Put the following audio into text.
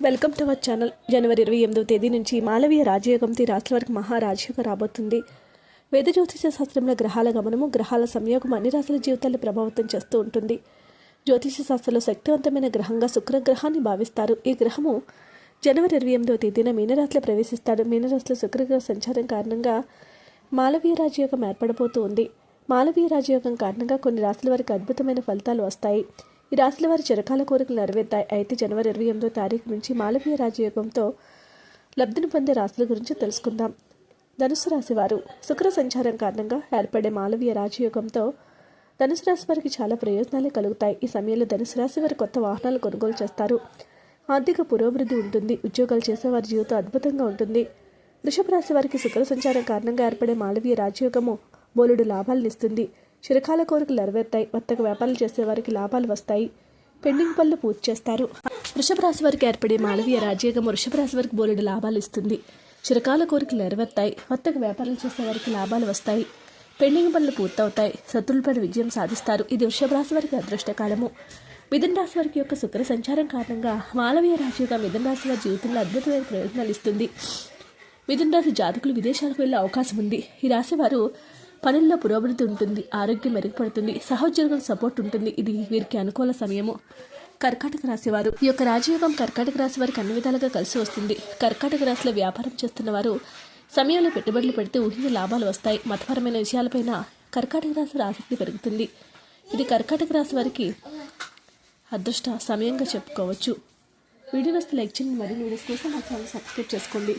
Welcome to our channel. జనవరి ఇరవై ఎనిమిదవ తేదీ నుంచి మాలవీయ రాజయోగంతి రాశుల వరకు మహారాజయోగం రాబోతుంది. వేద జ్యోతిష శాస్త్రంలో గ్రహాల గమనము గ్రహాల సంయోగం అన్ని రాశుల జీవితాన్ని ప్రభావితం చేస్తూ ఉంటుంది. జ్యోతిష శాస్త్రంలో శక్తివంతమైన గ్రహంగా శుక్రగ్రహాన్ని భావిస్తారు. ఈ గ్రహము జనవరి ఇరవై ఎనిమిదవ తేదీన మీనరాశిలో ప్రవేశిస్తాడు. మీనరాశిలో శుక్రగ్రహ సంచారం కారణంగా మాలవీయ రాజయోగం ఏర్పడబోతూ ఉంది. మాలవీయ రాజయోగం కారణంగా కొన్ని రాశుల వారికి అద్భుతమైన ఫలితాలు వస్తాయి. ఈ రాశుల వారి చిరకాల కోరికలు నెరవేర్తాయి. అయితే జనవరి ఇరవై ఎనిమిదో తారీఖు నుంచి మాలవీయ రాజయోగంతో లబ్ధిని పొందే రాశుల గురించి తెలుసుకుందాం. ధనుసు రాశి వారు శుక్ర సంచారం కారణంగా ఏర్పడే మాలవీయ రాజయోగంతో ధనుసు రాశి వారికి చాలా ప్రయోజనాలు కలుగుతాయి. ఈ సమయంలో ధనుసు రాశి వారు కొత్త వాహనాలు కొనుగోలు చేస్తారు. ఆర్థిక పురోభివృద్ధి ఉంటుంది. ఉద్యోగాలు చేసే వారి జీవితం అద్భుతంగా ఉంటుంది. వృషభ రాశి వారికి శుక్ర సంచారం కారణంగా ఏర్పడే మాలవీయ రాజయోగము బోలుడు లాభాలను ఇస్తుంది. చిరకాల కోరికలు నెరవేర్తాయి. వర్తక వ్యాపారాలు చేసే వారికి లాభాలు వస్తాయి. పెండింగ్ పనులు పూర్తి చేస్తారు. వృషభ రాశి వారికి ఏర్పడే మాలవీయ రాజయోగం వృషభ రాశి వారికి బోలెడు లాభాలు ఇస్తుంది. చిరకాల కోరికలు నెరవేర్తాయి. వర్తక వ్యాపారాలు చేసే వారికి లాభాలు వస్తాయి. పెండింగ్ పనులు పూర్తవుతాయి. శత్రులపై విజయం సాధిస్తారు. ఇది వృషభ రాశి వారికి అదృష్టకాలము. మిథున రాశి వారికి యొక్క శుక్ర సంచారం కారణంగా మాలవీయ రాశిగా మిథున రాశి వారి జీవితంలో అద్భుతమైన ప్రయోజనాలు ఇస్తుంది. మిథున రాశి జాతకులు విదేశాలకు వెళ్ళే అవకాశం ఉంది. ఈ రాశి వారు పనుల్లో పురోభివృద్ధి ఉంటుంది ఆరోగ్యం మెరుగుపడుతుంది సహోద్యోగుల సపోర్ట్ ఉంటుంది. ఇది వీరికి అనుకూల సమయము. కర్కాటక రాశి వారు. ఈ యొక్క రాజయోగం కర్కాటక రాశి వారికి అన్ని విధాలుగా కలిసి వస్తుంది. కర్కాటక రాశిలో వ్యాపారం చేస్తున్న వారు సమయంలో పెట్టుబడులు పెడితే ఊహించ లాభాలు వస్తాయి. మతపరమైన విషయాలపైన కర్కాటక రాశి ఆసక్తి పెరుగుతుంది. ఇది కర్కాటక రాశి వారికి అదృష్ట సమయంగా చెప్పుకోవచ్చు. వీడియో వస్తే లైక్ చేయండి. మరియు వీడియోస్ కోసం మా ఛానల్ సబ్స్క్రైబ్ చేసుకోండి.